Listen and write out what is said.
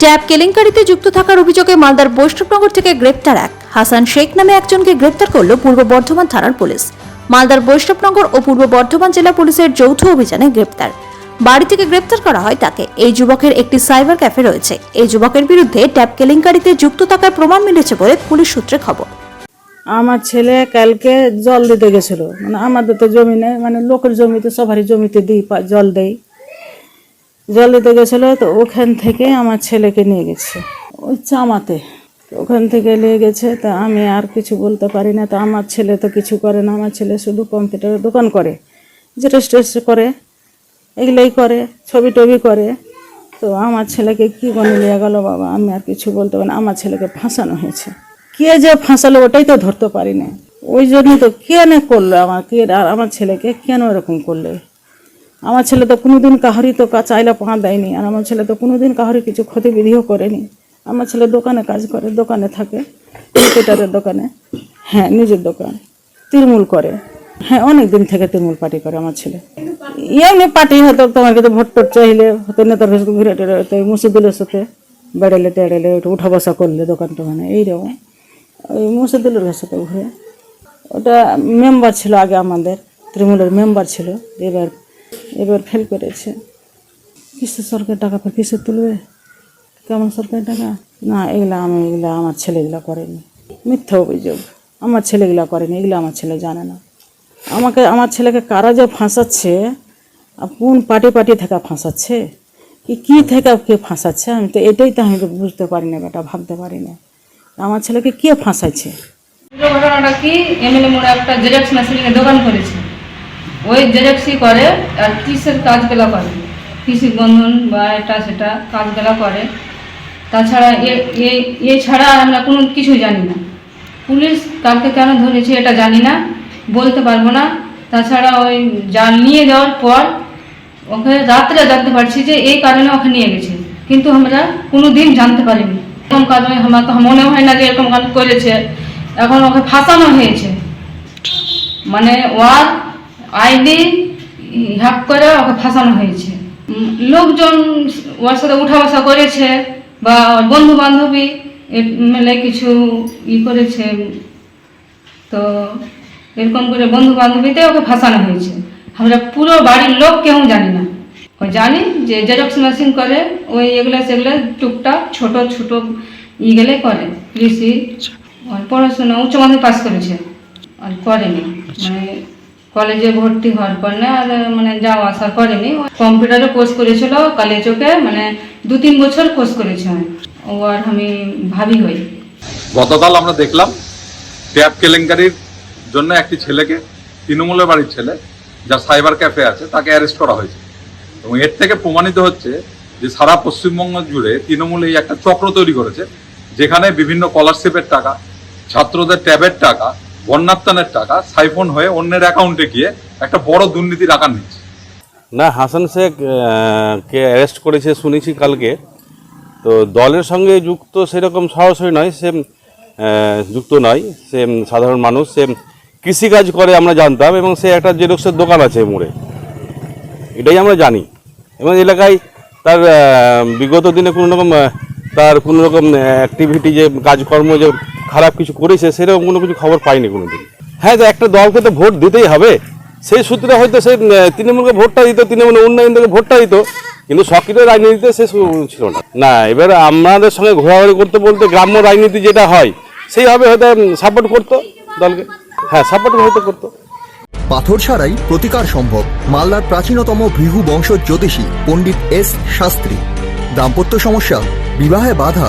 Tab কেলেঙ্কারিতে যুক্ত থাকার অভিযোগে মালদার বৈষ্ণবনগর থেকে গ্রেপ্তার এক। হাসান শেখ নামে একজনকে গ্রেপ্তার করল পূর্ব বর্ধমান থানার পুলিশ। মালদার বৈষ্ণবনগর ও পূর্ব বর্ধমান জেলা পুলিশের যৌথ অভিযানে গ্রেপ্তার। বাড়ি থেকে গ্রেপ্তার করা হয় তাকে। এই যুবকের একটি সাইবার ক্যাফে রয়েছে। এই যুবকের বিরুদ্ধে ট্যাব কেলেঙ্কারিতে যুক্ত থাকার প্রমাণ মিলেছে বলে পুলিশ সূত্রে খবর। আমার ছেলে কালকে জল দিতে গেছিল। মানে আমাদের তো জমি নেই মানে লোকের জমিতে সবারই জমিতে দিই জল দেই। জল দিতে গেছিল তো ওখান থেকে আমার ছেলেকে নিয়ে গেছে। ওই চামাতে। ওখান থেকে নিয়ে গেছে, তা আমি আর কিছু বলতে পারি না। তো আমার ছেলে তো কিছু করে না, আমার ছেলে শুধু কম্পিউটারের দোকান করে। যেটা স্টেজ করে, এগুলোই করে, ছবি টবি করে। তো আমার ছেলেকে কি বনে নিয়ে গেল বাবা, আমি আর কিছু বলতে পারি না। আমার ছেলেকে ফাঁসানো হয়েছে। কে যে ফাঁসালো ওটাই তো ধরতে পারি না। ওই জন্যই তো কেন করল আমার কে আর আমার ছেলেকে কেন এরকম করলে? আমার ছেলে তো কোনোদিন কাহারি তো চাইলে পা দেয়নি, আর আমার ছেলে তো কোনোদিন কাহারি কিছু ক্ষতিবিধিও করেনি। আমার ছেলে দোকানে কাজ করে, দোকানে থাকে কম্পিউটারের দোকানে হ্যাঁ নিজের দোকান তৃণমূল করে। হ্যাঁ অনেক দিন থেকে তৃণমূল পার্টি করে আমার ছেলে। এমনি পার্টি হয়তো তোমার কাছে ভোট টোট চাইলে, হয়তো নেতার কাছে ঘুরে হয়তো মুসিদুলের সাথে বেড়ালে টেড়ালে, একটু উঠা বসা করলে দোকান টোকানে এইরকম। ওই মুসিদুলের সাথে ঘুরে। ওটা মেম্বার ছিল আগে আমাদের তৃণমূলের মেম্বার ছিল, এবার এবার ফেল করেছে। কিসের সরকার টাকা ফের কিসে তুলবে? কেমন সরকারি টাকা? না, এগুলা আমি এগুলা আমার ছেলেগুলা করেনি। মিথ্যা অভিযোগ। আমার ছেলেগুলা করেনি, এগুলো আমার ছেলে জানে না। আমাকে আমার ছেলেকে কারা যে ফাঁসাচ্ছে? কোন পার্টি পার্টি থেকে ফাঁসাচ্ছে? কি কী থেকে কে ফাঁসাচ্ছে? আমি তো এটাই তো আমি তো বুঝতে পারি না বেটা, ভাবতে পারি না। আমার ছেলেকে কে ফাঁসাচ্ছে ঘটনাটা কি? এমএলএ মোড়ে একটা জেরক্স মেশিনের দোকান করেছে। ওই জেরক্সই করে, আর কিসের কাজগুলো করে? কৃষি বন্ধন বা এটা সেটা কাজগুলো করে। তাছাড়া এ- আর আমরা কোনো কিছু জানি না। পুলিশ কালকে কেন ধরেছে এটা জানি না, বলতে পারব না। তাছাড়া ওই যা নিয়ে যাওয়ার পর, ওকে রাত্রে জানতে পারছি যে এই কারণে ওকে নিয়ে গেছে। কিন্তু আমরা কোনো দিন জানতে পারিনি। এরকম কারণে আমার তো মনে হয় না যে এরকম কাজ করেছে। এখন ওকে ফাঁসানো হয়েছে। মানে ওর আইডি হ্যাক করে ওকে ফাঁসানো হয়েছে। লোকজন ওর সাথে উঠা বসা করেছে বা বন্ধু বান্ধবী মিলে কিছু ই করেছে। তো এরকম করে বন্ধু বান্ধবীতে ওকে ফাঁসানো হয়েছে। আমরা পুরো বাড়ির লোক কেউ জানি না। ওই জানি যে জেরক্স মেশিন করে ওই এগুলো সেগুলো টুকটাক ছোট ছোট ই গেলে করে। কৃষি আর পড়াশোনা উচ্চ মাধ্যমিক পাস করেছে। আর করেনি। মানে কলেজে ভর্তি হওয়ার পর না আর মানে যাওয়া আসা করেনি। কম্পিউটারে কোর্স করেছিল কলেজকে মানে দু তিন বছর কোর্স করেছে ও। আর আমি ভাবি হই। গতকাল আমরা দেখলাম ট্যাব কেলেঙ্কারির জন্য একটি ছেলেকে, তৃণমূলের বাড়ির ছেলে যা সাইবার ক্যাফে আছে, তাকে অ্যারেস্ট করা হয়েছে। এবং এর থেকে প্রমাণিত হচ্ছে যে সারা পশ্চিমবঙ্গ জুড়ে তৃণমূল এই একটা চক্র তৈরি করেছে, যেখানে বিভিন্ন স্কলারশিপের টাকা, ছাত্রদের ট্যাবের টাকা বন্যাত্তানের টাকা সাইফোন হয়ে অন্যের অ্যাকাউন্টে গিয়ে একটা বড় দুর্নীতির আকার নিচ্ছে না, হাসান শেখ কে অ্যারেস্ট করেছে শুনেছি কালকে। তো দলের সঙ্গে যুক্ত সেরকম সরাসরি নয়, সে যুক্ত নয়, সে সাধারণ মানুষ, সে কৃষিকাজ করে আমরা জানতাম এবং সে একটা জেরক্সের দোকান আছে মোড়ে। এটাই আমরা জানি। এবং এলাকায় তার বিগত দিনে কোনো রকম তার কোনো রকম অ্যাক্টিভিটি যে, কাজকর্ম যে খারাপ কিছু করেছে, সেরকম কোনো কিছু খবর পাইনি কোনো দিন হ্যাঁ তো একটা দলকে তো ভোট দিতেই হবে। সেই সূত্রে হয়তো সে তৃণমূলকে ভোটটা দিত তৃণমূল উন্নয়ন থেকে ভোটটা দিত, কিন্তু সক্রিয় রাজনীতিতে সে ছিল না। না, এবার আমাদের সঙ্গে ঘোরাঘুরি করতে বলতে গ্রাম্য রাজনীতি যেটা হয়, সেইভাবে হয়তো সাপোর্ট করতো দলকে। হ্যাঁ সাপোর্ট হয়তো করতো। পাথর ছাড়াই প্রতিকার সম্ভব। মালদার প্রাচীনতম ভৃহু বংশ জ্যোতিষী পণ্ডিত এস শাস্ত্রী। দাম্পত্য সমস্যা, বিবাহে বাধা